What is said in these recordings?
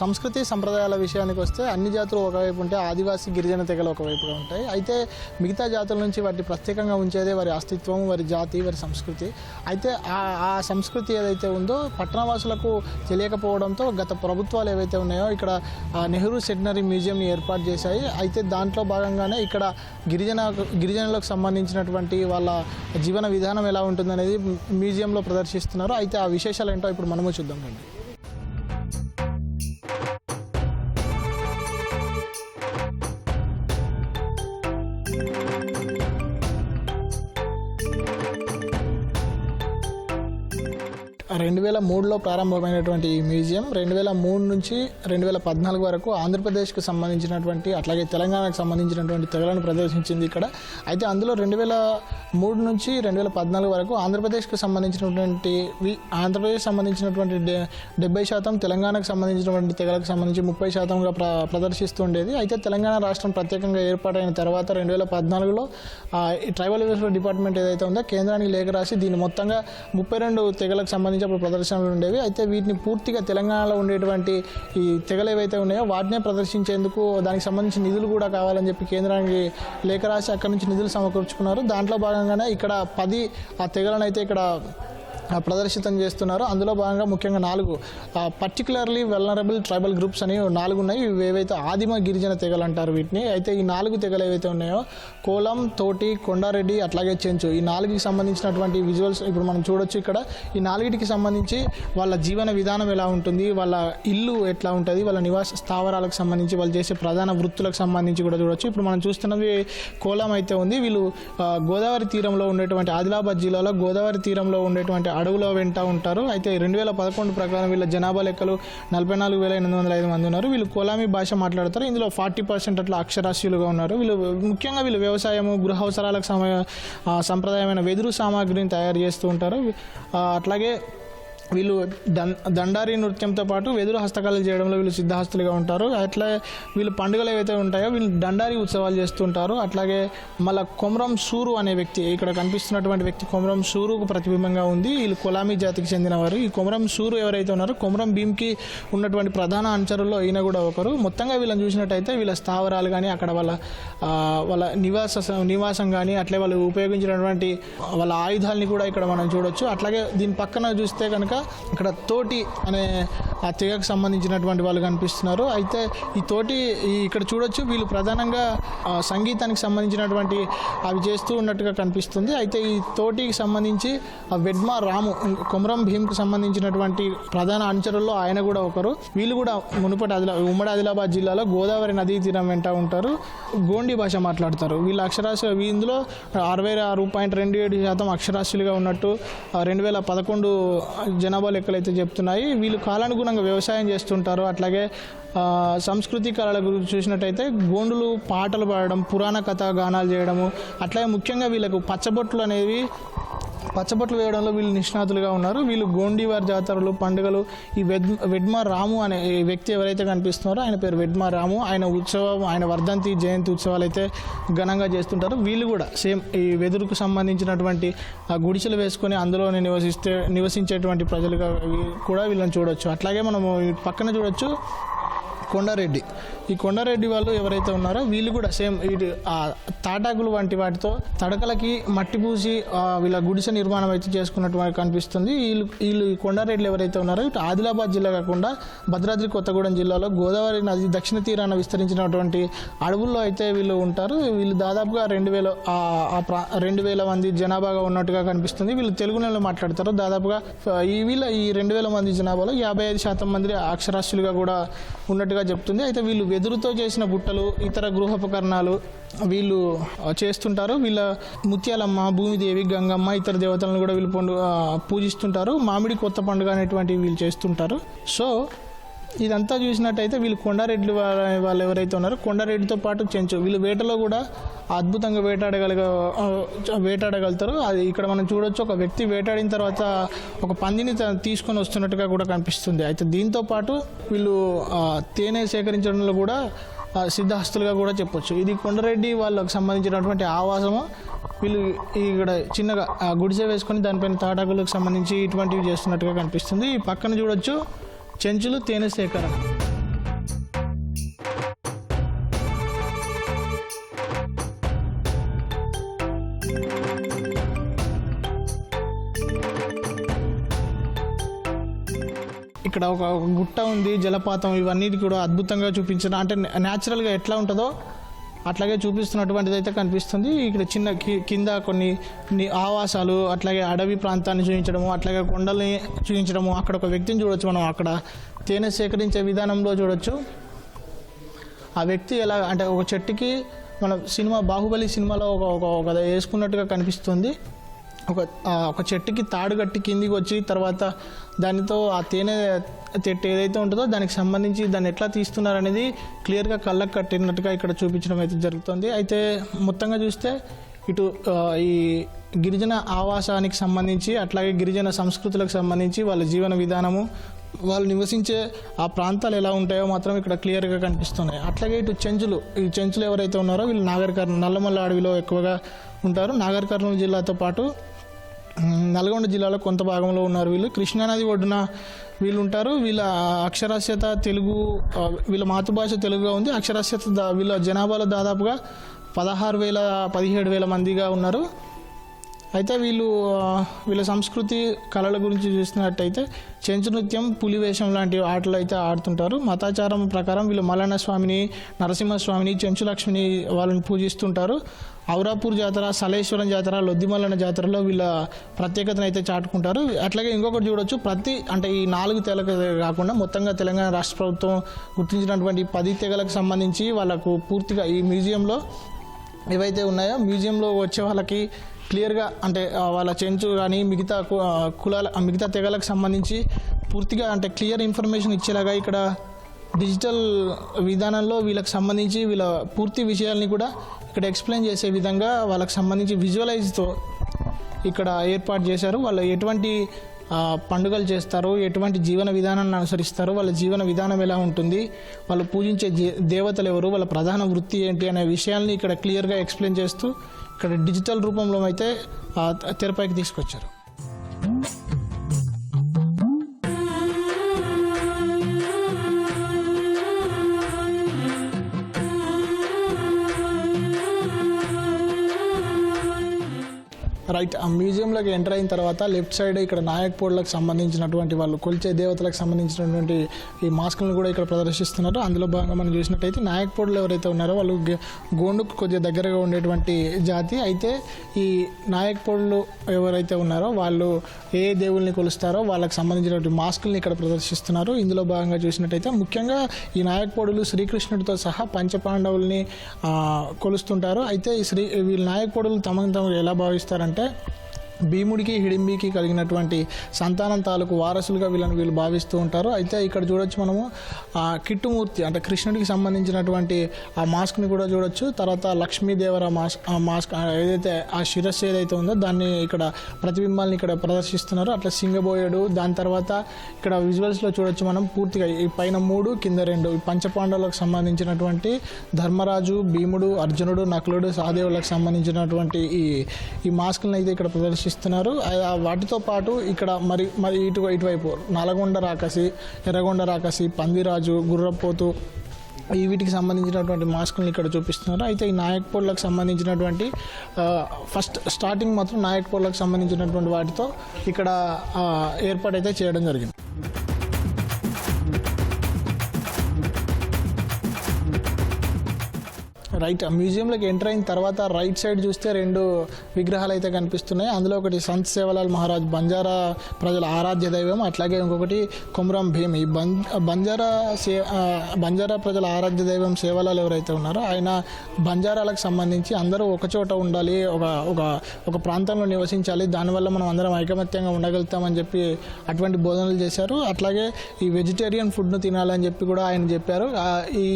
సంస్కృతి సంప్రదాయాల విషయానికి వస్తే అన్ని జాతులు ఒకవైపు ఉంటే ఆదివాసీ గిరిజన తెగలు ఒకవైపుగా ఉంటాయి. అయితే మిగతా జాతుల నుంచి వాటిని ప్రత్యేకంగా ఉంచేదే వారి అస్తిత్వం వారి జాతి వారి సంస్కృతి. అయితే ఆ ఆ సంస్కృతి ఏదైతే ఉందో పట్టణవాసులకు తెలియకపోవడంతో గత ప్రభుత్వాలు ఏవైతే ఉన్నాయో ఇక్కడ నెహ్రూ సెటినరీ మ్యూజియంని ఏర్పాటు చేశాయి. అయితే దాంట్లో భాగంగానే ఇక్కడ గిరిజన గిరిజనులకు సంబంధించినటువంటి వాళ్ళ జీవన విధానం ఎలా ఉంటుందనేది మ్యూజియంలో ప్రదర్శిస్తున్నారు. అయితే ఆ విశేషాలు ఏంటో ఇప్పుడు మనము చూద్దాం రండి. రెండు వేల మూడులో ప్రారంభమైనటువంటి ఈ మ్యూజియం రెండు వేల మూడు నుంచి రెండు వేల పద్నాలుగు వరకు ఆంధ్రప్రదేశ్కు సంబంధించినటువంటి అట్లాగే తెలంగాణకు సంబంధించినటువంటి తెగలను ప్రదర్శించింది ఇక్కడ. అయితే అందులో రెండు వేల మూడు నుంచి రెండు వేల పద్నాలుగు వరకు ఆంధ్రప్రదేశ్కు సంబంధించినటువంటి ఆంధ్రప్రదేశ్ సంబంధించినటువంటి డె డెబ్బై శాతం తెలంగాణకు సంబంధించినటువంటి తెగలకు సంబంధించి ముప్పై శాతంగా ప్ర ప్రదర్శిస్తుండేది. అయితే తెలంగాణ రాష్ట్రం ప్రత్యేకంగా ఏర్పాటైన తర్వాత రెండు వేల పద్నాలుగులో ట్రైబల్ వెల్ఫేర్ డిపార్ట్మెంట్ ఏదైతే ఉందో కేంద్రానికి లేఖ రాసి దీన్ని మొత్తంగా ముప్పై రెండు తెగలకు సంబంధించి అప్పుడు ప్రదర్శనలు ఉండేవి. అయితే వీటిని పూర్తిగా తెలంగాణలో ఉండేటువంటి ఈ తెగలు ఏవైతే ఉన్నాయో వాటినే ప్రదర్శించేందుకు దానికి సంబంధించిన నిధులు కూడా కావాలని చెప్పి కేంద్రానికి లేఖ రాసి అక్కడి నుంచి నిధులు సమకూర్చుకున్నారు. దాంట్లో భాగంగానే ఇక్కడ పది ఆ తెగలను అయితే ఇక్కడ ప్రదర్శితం చేస్తున్నారు. అందులో భాగంగా ముఖ్యంగా నాలుగు పర్టికులర్లీ వెల్నరబుల్ ట్రైబల్ గ్రూప్స్ అని నాలుగు ఉన్నాయి. ఏవైతే ఆదిమ గిరిజన తెగలు అంటారు వీటిని అయితే ఈ నాలుగు తెగలు ఏవైతే ఉన్నాయో కోలం తోటి కొండారెడ్డి అట్లాగే చెంచు ఈ నాలుగుకి సంబంధించినటువంటి విజువల్స్ ఇప్పుడు మనం చూడొచ్చు ఇక్కడ. ఈ నాలుగిటికి సంబంధించి వాళ్ళ జీవన విధానం ఎలా ఉంటుంది వాళ్ళ ఇల్లు ఎట్లా ఉంటుంది వాళ్ళ నివాస స్థావరాలకు సంబంధించి వాళ్ళు చేసే ప్రధాన వృత్తులకు సంబంధించి కూడా చూడొచ్చు. ఇప్పుడు మనం చూస్తున్నది కోలం అయితే ఉంది. వీళ్ళు గోదావరి తీరంలో ఉండేటువంటి ఆదిలాబాద్ జిల్లాలో గోదావరి తీరంలో ఉండేటువంటి అడవుల వెంట ఉంటారు. అయితే రెండు వేల పదకొండు ప్రకారం వీళ్ళ జనాభా లెక్కలు నలభై నాలుగు వేల ఎనిమిది వందల ఐదు మంది ఉన్నారు. వీళ్ళు కోలామి భాష మాట్లాడతారు. ఇందులో ఫార్టీ పర్సెంట్ అట్లా అక్షరాస్యులుగా ఉన్నారు. వీళ్ళు ముఖ్యంగా వీళ్ళు వ్యవసాయము గృహ అవసరాలకు సమయ సంప్రదాయమైన వెదురు సామాగ్రిని తయారు చేస్తూ ఉంటారు. అట్లాగే వీళ్ళు దం దండారి నృత్యంతో పాటు వెదురు హస్తకళలు చేయడంలో వీళ్ళు సిద్ధహస్తులుగా ఉంటారు. అట్లా వీళ్ళు పండుగలు ఏవైతే ఉంటాయో వీళ్ళు దండారి ఉత్సవాలు చేస్తుంటారు అట్లాగే మళ్ళీ కొమరం సూరు అనే వ్యక్తి ఇక్కడ కనిపిస్తున్నటువంటి వ్యక్తి కొమరం సూరుకు ప్రతిబింబంగా ఉంది. వీళ్ళు కొలామీ జాతికి చెందినవారు. ఈ కొమరం సూరు ఎవరైతే ఉన్నారో కొమరం భీమ్కి ఉన్నటువంటి ప్రధాన అనుచరుల్లో ఈయన కూడా ఒకరు. మొత్తంగా వీళ్ళని చూసినట్టయితే వీళ్ళ స్థావరాలు కానీ అక్కడ వాళ్ళ వాళ్ళ నివాస నివాసం కానీ అట్లే వాళ్ళు ఉపయోగించినటువంటి వాళ్ళ ఆయుధాలని కూడా ఇక్కడ మనం చూడొచ్చు. అట్లాగే దీని పక్కన చూస్తే కనుక ఇక్కడ తోటి అనే ఆ తెగకు సంబంధించినటువంటి వాళ్ళు కనిపిస్తున్నారు. అయితే ఈ తోటి ఇక్కడ చూడొచ్చు వీళ్ళు ప్రధానంగా సంగీతానికి సంబంధించినటువంటి అవి చేస్తూ ఉన్నట్టుగా కనిపిస్తుంది. అయితే ఈ తోటికి సంబంధించి ఆ వెడ్మా రాము కుమరం భీమ్కు సంబంధించినటువంటి ప్రధాన అనుచరుల్లో ఆయన కూడా ఒకరు. వీళ్ళు కూడా మునుపటి ఆదిలా ఉమ్మడి ఆదిలాబాద్ జిల్లాలో గోదావరి నదీ తీరం వెంట ఉంటారు. గోండి భాష మాట్లాడతారు. వీళ్ళ అక్షరాస్య ఇందులో అరవై ఆరు పాయింట్ రెండు ఏడు శాతం అక్షరాస్యులుగా ఉన్నట్టు రెండు వేల పదకొండు జనాభా లెక్కలు అయితే చెప్తున్నాయి. వీళ్ళు కాలానుగుణంగా వ్యవసాయం చేస్తుంటారు. అట్లాగే సంస్కృతి కళల గురించి చూసినట్టయితే గోండులు పాటలు పాడడం పురాణ కథ గానాలు చేయడము అట్లాగే ముఖ్యంగా వీళ్ళకు పచ్చబొట్లు అనేవి పచ్చబొట్లు వేయడంలో వీళ్ళు నిష్ణాతులుగా ఉన్నారు. వీళ్ళు గోండీవారి జాతరలు పండుగలు ఈ వెడ్ వెడ్మా రాము అనే వ్యక్తి ఎవరైతే కనిపిస్తున్నారో ఆయన పేరు వెడ్మా రాము. ఆయన ఉత్సవం ఆయన వర్ధంతి జయంతి ఉత్సవాలు అయితే ఘనంగా చేస్తుంటారు. వీళ్ళు కూడా సేమ్ ఈ వెదురుకు సంబంధించినటువంటి ఆ గుడిసెలు వేసుకొని అందులోనే నివసిస్తే నివసించేటువంటి ప్రజలుగా కూడా వీళ్ళని చూడొచ్చు. అట్లాగే మనము పక్కన చూడొచ్చు కొండారెడ్డి. ఈ కొండారెడ్డి వాళ్ళు ఎవరైతే ఉన్నారో వీళ్ళు కూడా సేమ్ వీటి ఆ తాటాకులు వంటి వాటితో తడకలకి మట్టి పూసి వీళ్ళ గుడిసె నిర్మాణం అయితే చేసుకున్నట్టు కనిపిస్తుంది వీళ్ళు వీళ్ళు ఈ ఎవరైతే ఉన్నారో ఇటు ఆదిలాబాద్ జిల్లా కాకుండా భద్రాద్రి కొత్తగూడెం జిల్లాలో గోదావరి నది దక్షిణ తీరాన విస్తరించినటువంటి అడవుల్లో అయితే వీళ్ళు ఉంటారు. వీళ్ళు దాదాపుగా రెండు వేల ఆ ప్రా రెండు వేల మంది జనాభాగా ఉన్నట్టుగా కనిపిస్తుంది. వీళ్ళు తెలుగు నెలలో మాట్లాడతారు. దాదాపుగా ఈ వీళ్ళ ఈ రెండు వేల మంది జనాభాలో యాభై ఐదు శాతం మంది అక్షరాస్యులుగా కూడా ఉన్నట్టుగా చెప్తుంది. అయితే వీళ్ళు వెదురుతో చేసిన బుట్టలు ఇతర గృహోపకరణాలు వీళ్ళు చేస్తుంటారు. వీళ్ళ ముత్యాలమ్మ భూమిదేవి గంగమ్మ ఇతర దేవతలను కూడా వీళ్ళు పండు పూజిస్తుంటారు. మామిడి కొత్త పండుగ అనేటువంటివి వీళ్ళు చేస్తుంటారు. సో ఇదంతా చూసినట్టయితే వీళ్ళు కొండారెడ్డి వాళ్ళ వాళ్ళు ఎవరైతే ఉన్నారో కొండారెడ్డితో పాటు చెంచు. వీళ్ళు వేటలో కూడా అద్భుతంగా వేటాడగలిగ వేటాడగలుగుతారు. అది ఇక్కడ మనం చూడొచ్చు ఒక వ్యక్తి వేటాడిన తర్వాత ఒక పందిని తీసుకొని వస్తున్నట్టుగా కూడా కనిపిస్తుంది. అయితే దీంతో పాటు వీళ్ళు తేనె సేకరించడంలో కూడా ఆ, సిద్ధహస్తులుగా కూడా చెప్పొచ్చు. ఇది కొండరెడ్డి వాళ్ళకి సంబంధించినటువంటి ఆవాసము. వీళ్ళు ఇక్కడ చిన్నగా ఆ, గుడిసె వేసుకొని దానిపైన తాటాకులకు సంబంధించి ఇటువంటివి చేస్తున్నట్టుగా కనిపిస్తుంది. ఈ పక్కన చూడొచ్చు. చెంచులు తేనె సేకరణ ఇక్కడ ఒక గుట్ట ఉంది జలపాతం ఇవన్నీ కూడా అద్భుతంగా చూపించిన అంటే న్యాచురల్గా ఎట్లా ఉంటుందో అట్లాగే చూపిస్తున్నటువంటిది అయితే కనిపిస్తుంది. ఇక్కడ చిన్న కింద కొన్ని ఆవాసాలు అట్లాగే అడవి ప్రాంతాన్ని చూపించడము అట్లాగే కొండల్ని చూపించడము అక్కడ ఒక వ్యక్తిని చూడొచ్చు మనం. అక్కడ తేనె సేకరించే విధానంలో చూడొచ్చు. ఆ వ్యక్తి ఎలా అంటే ఒక చెట్టుకి మన సినిమా బాహుబలి సినిమాలో ఒక ఒక ఒక వేసుకున్నట్టుగా కనిపిస్తుంది. ఒక ఒక చెట్టుకి తాడు కట్టి కిందికి వచ్చి తర్వాత దానితో ఆ తేనె చెట్టు ఏదైతే ఉంటుందో దానికి సంబంధించి దాన్ని ఎట్లా తీస్తున్నారు అనేది క్లియర్గా కళ్ళకు కట్టినట్టుగా ఇక్కడ చూపించడం అయితే జరుగుతుంది. అయితే మొత్తంగా చూస్తే ఇటు ఈ గిరిజన ఆవాసానికి సంబంధించి అట్లాగే గిరిజన సంస్కృతులకు సంబంధించి వాళ్ళ జీవన విధానము వాళ్ళు నివసించే ఆ ప్రాంతాలు ఎలా ఉంటాయో మాత్రం ఇక్కడ క్లియర్గా కనిపిస్తున్నాయి. అట్లాగే ఇటు చెంచులు ఈ చెంచులు ఎవరైతే ఉన్నారో వీళ్ళు నాగర్ నల్లమల్ల అడవిలో ఎక్కువగా ఉంటారు. నాగర్ జిల్లాతో పాటు నల్గొండ జిల్లాలో కొంత భాగంలో ఉన్నారు వీళ్ళు. కృష్ణానది ఒడ్డున వీళ్ళు ఉంటారు. వీళ్ళ అక్షరాస్యత తెలుగు వీళ్ళ మాతృభాష తెలుగుగా ఉంది. అక్షరాస్యత వీళ్ళ జనాభాలో దాదాపుగా పదహారు వేల పదిహేడు వేల మందిగా ఉన్నారు. అయితే వీళ్ళు వీళ్ళ సంస్కృతి కళల గురించి చూసినట్టయితే చెంచు నృత్యం పులి వేషం లాంటి ఆటలు అయితే ఆడుతుంటారు. మతాచారం ప్రకారం వీళ్ళు మల్లన్న స్వామిని నరసింహస్వామిని చెంచులక్ష్మిని వాళ్ళని పూజిస్తుంటారు. ఔరాపూర్ జాతర సలేశ్వరం జాతర లొద్దిమల్లన జాతరలో వీళ్ళ ప్రత్యేకతను అయితే చాటుకుంటారు. అట్లాగే ఇంకొకటి చూడొచ్చు. ప్రతి అంటే ఈ నాలుగు తెగలకు కాకుండా మొత్తంగా తెలంగాణ రాష్ట్ర ప్రభుత్వం గుర్తించినటువంటి పది తెగలకు సంబంధించి వాళ్ళకు పూర్తిగా ఈ మ్యూజియంలో ఏవైతే ఉన్నాయో మ్యూజియంలో వచ్చే వాళ్ళకి క్లియర్గా అంటే వాళ్ళ చెంచు కానీ మిగతా కు- కులాల మిగతా తెగలకు సంబంధించి పూర్తిగా అంటే క్లియర్ ఇన్ఫర్మేషన్ ఇచ్చేలాగా ఇక్కడ డిజిటల్ విధానంలో వీళ్ళకి సంబంధించి వీళ్ళ పూర్తి విషయాల్ని కూడా ఇక్కడ ఎక్స్ప్లెయిన్ చేసే విధంగా వాళ్ళకి సంబంధించి విజువలైజ్తో ఇక్కడ ఏర్పాటు చేశారు. వాళ్ళు ఎటువంటి పండుగలు చేస్తారు ఎటువంటి జీవన విధానాన్ని అనుసరిస్తారు వాళ్ళ జీవన విధానం ఎలా ఉంటుంది వాళ్ళు పూజించే దేవతలు ఎవరు వాళ్ళ ప్రధాన వృత్తి ఏంటి అనే విషయాల్ని ఇక్కడ క్లియర్గా ఎక్స్ప్లెయిన్ చేస్తూ ఇక్కడ డిజిటల్ రూపంలో అయితే తెరపైకి తీసుకొచ్చారు. రైట్ ఆ మ్యూజియంలోకి ఎంటర్ అయిన తర్వాత లెఫ్ట్ సైడ్ ఇక్కడ నాయక్పూడ్లకు సంబంధించినటువంటి వాళ్ళు కొలిచే దేవతలకు సంబంధించినటువంటి ఈ మాస్కులను కూడా ఇక్కడ ప్రదర్శిస్తున్నారు. అందులో భాగంగా మనం చూసినట్టయితే నాయక్పూడ్లో ఎవరైతే ఉన్నారో వాళ్ళు గోండుకు కొద్దిగా దగ్గరగా ఉండేటువంటి జాతి. అయితే ఈ నాయక్పూడ్లు ఎవరైతే ఉన్నారో వాళ్ళు ఏ దేవుల్ని కొలుస్తారో వాళ్ళకి సంబంధించినటువంటి మాస్కుల్ని ఇక్కడ ప్రదర్శిస్తున్నారు. ఇందులో భాగంగా చూసినట్టయితే ముఖ్యంగా ఈ నాయక్పోడులు శ్రీకృష్ణుడితో సహా పంచపాండవుల్ని కొలుస్తుంటారు. అయితే ఈ శ్రీ వీళ్ళ నాయకపోడులు తమను తమ ఎలా భావిస్తారంటే Bye. భీముడికి హిడింబికి కలిగినటువంటి సంతానం తాలూకు వారసులుగా వీళ్ళని వీళ్ళు భావిస్తూ ఉంటారు. అయితే ఇక్కడ చూడొచ్చు మనము ఆ కిట్టుమూర్తి అంటే కృష్ణుడికి సంబంధించినటువంటి ఆ మాస్క్ని కూడా చూడొచ్చు. తర్వాత లక్ష్మీదేవర మాస్క్ ఆ మాస్క్ ఏదైతే ఆ శిరస్సు ఏదైతే ఉందో దాన్ని ఇక్కడ ప్రతిబింబాలను ఇక్కడ ప్రదర్శిస్తున్నారు. అట్లా సింగబోయేడు దాని తర్వాత ఇక్కడ విజువల్స్లో చూడొచ్చు మనం పూర్తిగా. ఈ పైన మూడు కింద రెండు. ఈ పంచపాండవులకు సంబంధించినటువంటి ధర్మరాజు భీముడు అర్జునుడు నకులుడు సహదేవులకు సంబంధించినటువంటి ఈ ఈ మాస్కులను అయితే ఇక్కడ ప్రదర్శిస్తున్నారు వాటితో పాటు ఇక్కడ మరి మరి ఇటు ఇటువైపు నల్గొండ రాకసి ఎర్రగొండ రాకసి పందిరాజు గుర్రపోతు ఈ వీటికి సంబంధించినటువంటి మాస్కులను ఇక్కడ చూపిస్తున్నారు. అయితే ఈ నాయక్ పోళ్ళకు సంబంధించినటువంటి ఫస్ట్ స్టార్టింగ్ మాత్రం నాయక్ పోళ్ళకు సంబంధించినటువంటి వాటితో ఇక్కడ ఏర్పాటు అయితే చేయడం జరిగింది. రైట్ ఆ మ్యూజియంలోకి ఎంటర్ అయిన తర్వాత రైట్ సైడ్ చూస్తే రెండు విగ్రహాలు అయితే కనిపిస్తున్నాయి. అందులో ఒకటి సంత్ సేవలాల్ మహారాజ్ బంజారా ప్రజల ఆరాధ్య దైవం అట్లాగే ఇంకొకటి కుమరం భీమ్. ఈ బం బంజారా సే బంజారా ప్రజల ఆరాధ్య దైవం సేవలాల్ ఎవరైతే ఉన్నారో ఆయన బంజారాలకు సంబంధించి అందరూ ఒకచోట ఉండాలి ఒక ఒక ఒక ప్రాంతంలో నివసించాలి దానివల్ల మనం అందరం ఐకమత్యంగా ఉండగలుగుతామని చెప్పి అటువంటి బోధనలు చేశారు. అట్లాగే ఈ వెజిటేరియన్ ఫుడ్ను తినాలని చెప్పి కూడా ఆయన చెప్పారు. ఈ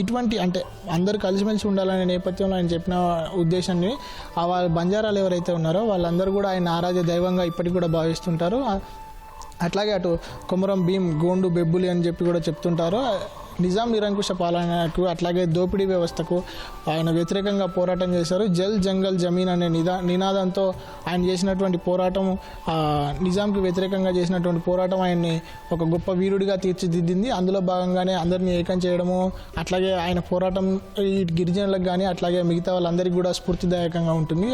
ఇటువంటి అంటే అందరూ కలిసిమెలిసి ఉండాలనే నేపథ్యంలో ఆయన చెప్పిన ఉద్దేశాన్ని ఆ వాళ్ళ బంజారాలు ఎవరైతే ఉన్నారో వాళ్ళందరూ కూడా ఆయన ఆరాధ్య దైవంగా ఇప్పటికి కూడా భావిస్తుంటారు. అట్లాగే అటు కొమరం భీం గోండు బెబ్బులి అని చెప్పి కూడా చెప్తుంటారు. నిజాం నిరంకుశ పాలనకు అట్లాగే దోపిడీ వ్యవస్థకు ఆయన వ్యతిరేకంగా పోరాటం చేశారు. జల్ జంగల్ జమీన్ అనే నిదా నినాదంతో ఆయన చేసినటువంటి పోరాటం నిజాంకి వ్యతిరేకంగా చేసినటువంటి పోరాటం ఆయన్ని ఒక గొప్ప వీరుడిగా తీర్చిదిద్దింది. అందులో భాగంగానే అందరినీ ఏకం చేయడము అట్లాగే ఆయన పోరాటం ఈ గిరిజనులకు కానీ అట్లాగే మిగతా వాళ్ళందరికీ కూడా స్ఫూర్తిదాయకంగా ఉంటుంది.